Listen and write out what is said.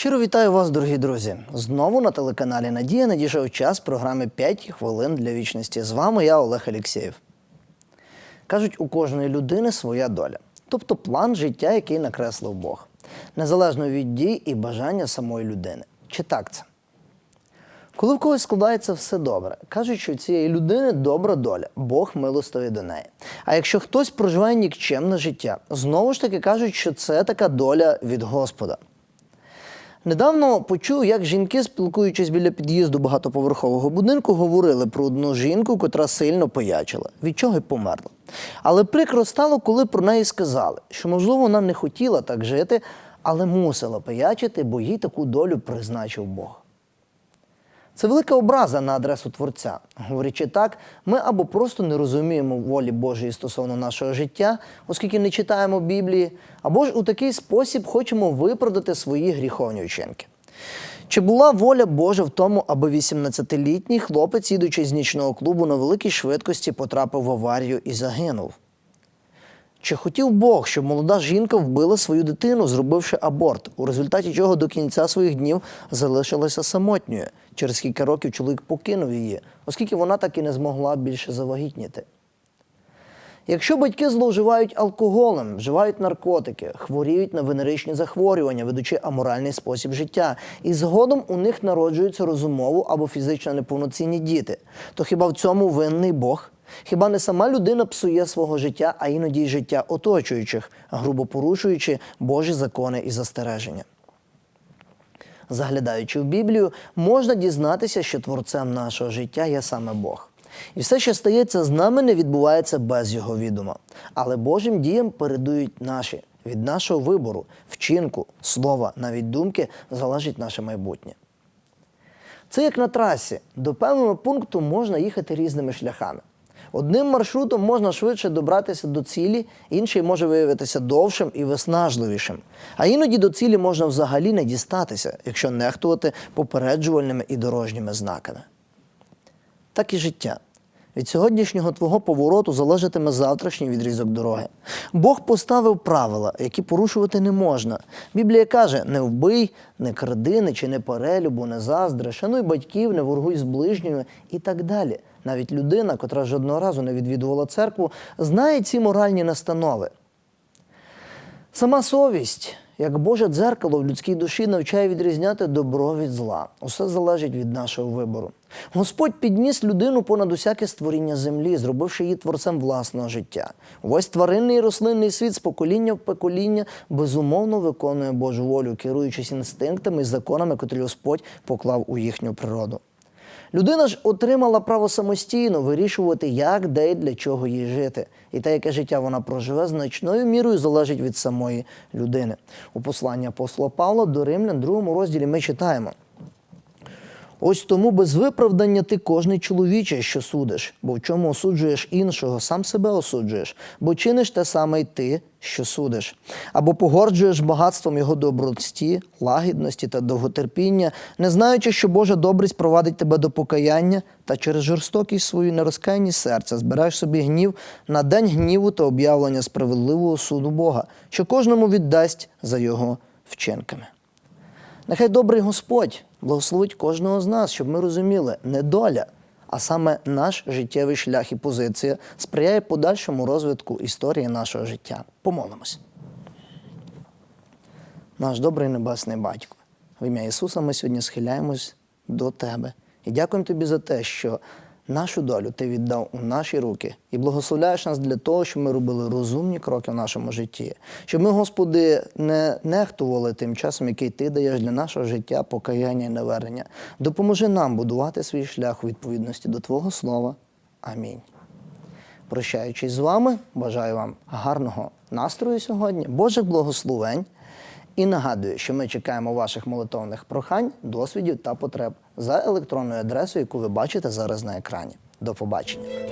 Щиро вітаю вас, дорогі друзі. Знову на телеканалі Надія надійшов час програми «5 хвилин для вічності. З вами я, Олег Алєксєєв. Кажуть, у кожної людини своя доля, тобто план життя, який накреслив Бог, незалежно від дій і бажання самої людини. Чи так це? Коли в когось складається все добре, кажуть, що у цієї людини добра доля, Бог милостивий до неї. А якщо хтось проживає нікчемне життя, знову ж таки кажуть, що це така доля від Господа. Недавно почув, як жінки, спілкуючись біля під'їзду багатоповерхового будинку, говорили про одну жінку, котра сильно поячила, від чого й померла. Але прикро стало, коли про неї сказали, що, можливо, вона не хотіла так жити, але мусила пиячити, бо їй таку долю призначив Бог. Це велика образа на адресу Творця. Говорячи так, ми або просто не розуміємо волі Божої стосовно нашого життя, оскільки не читаємо Біблії, або ж у такий спосіб хочемо виправдати свої гріховні вчинки. Чи була воля Божа в тому, аби 18-літній хлопець, їдучи з нічного клубу на великій швидкості, потрапив в аварію і загинув? Чи хотів Бог, щоб молода жінка вбила свою дитину, зробивши аборт, у результаті чого до кінця своїх днів залишилася самотньою? Через кілька років чоловік покинув її, оскільки вона так і не змогла більше завагітніти. Якщо батьки зловживають алкоголем, вживають наркотики, хворіють на венеричні захворювання, ведучи аморальний спосіб життя, і згодом у них народжуються розумово або фізично неповноцінні діти, то хіба в цьому винний Бог? Хіба не сама людина псує свого життя, а іноді й життя оточуючих, грубо порушуючи Божі закони і застереження? Заглядаючи в Біблію, можна дізнатися, що творцем нашого життя є саме Бог. І все, що стається з нами, не відбувається без його відома. Але Божим діям передують наші. Від нашого вибору, вчинку, слова, навіть думки залежить наше майбутнє. Це як на трасі. До певного пункту можна їхати різними шляхами. Одним маршрутом можна швидше добратися до цілі, інший може виявитися довшим і виснажливішим. А іноді до цілі можна взагалі не дістатися, якщо нехтувати попереджувальними і дорожніми знаками. Так і життя. Від сьогоднішнього твого повороту залежатиме завтрашній відрізок дороги. Бог поставив правила, які порушувати не можна. Біблія каже: не вбий, не кради, не чини перелюбу, не заздри, шануй батьків, не воргуй з ближніми і так далі. Навіть людина, котра жодного разу не відвідувала церкву, знає ці моральні настанови. Сама совість, як Боже дзеркало в людській душі, навчає відрізняти добро від зла. Усе залежить від нашого вибору. Господь підніс людину понад усяке створіння землі, зробивши її творцем власного життя. Увесь тваринний і рослинний світ з покоління в покоління безумовно виконує Божу волю, керуючись інстинктами і законами, котрі Господь поклав у їхню природу. Людина ж отримала право самостійно вирішувати, як, де і для чого їй жити. І те, яке життя вона проживе, значною мірою залежить від самої людини. У посланні апостола Павла до Римлян, другому розділі, ми читаємо. Ось тому без виправдання ти кожний чоловіче, що судиш, бо в чому осуджуєш іншого, сам себе осуджуєш, бо чиниш те саме й ти, що судиш, або погорджуєш багатством його доброті, лагідності та довготерпіння, не знаючи, що Божа добрість провадить тебе до покаяння, та через жорстокість свою нерозкаяність серця збираєш собі гнів на день гніву та об'явлення справедливого суду Бога, що кожному віддасть за його вчинками. Нехай добрий Господь благословить кожного з нас, щоб ми розуміли, не доля, а саме наш життєвий шлях і позиція сприяє подальшому розвитку історії нашого життя. Помолимось. Наш добрий небесний батько, в ім'я Ісуса ми сьогодні схиляємось до Тебе і дякуємо Тобі за те, що нашу долю Ти віддав у наші руки і благословляєш нас для того, щоб ми робили розумні кроки в нашому житті, щоб ми, Господи, не нехтували тим часом, який Ти даєш для нашого життя, покаяння і навернення. Допоможи нам будувати свій шлях у відповідності до Твого Слова. Амінь. Прощаючись з вами, бажаю вам гарного настрою сьогодні, Божих благословень. І нагадую, що ми чекаємо ваших молитовних прохань, досвідів та потреб за електронною адресою, яку ви бачите зараз на екрані. До побачення.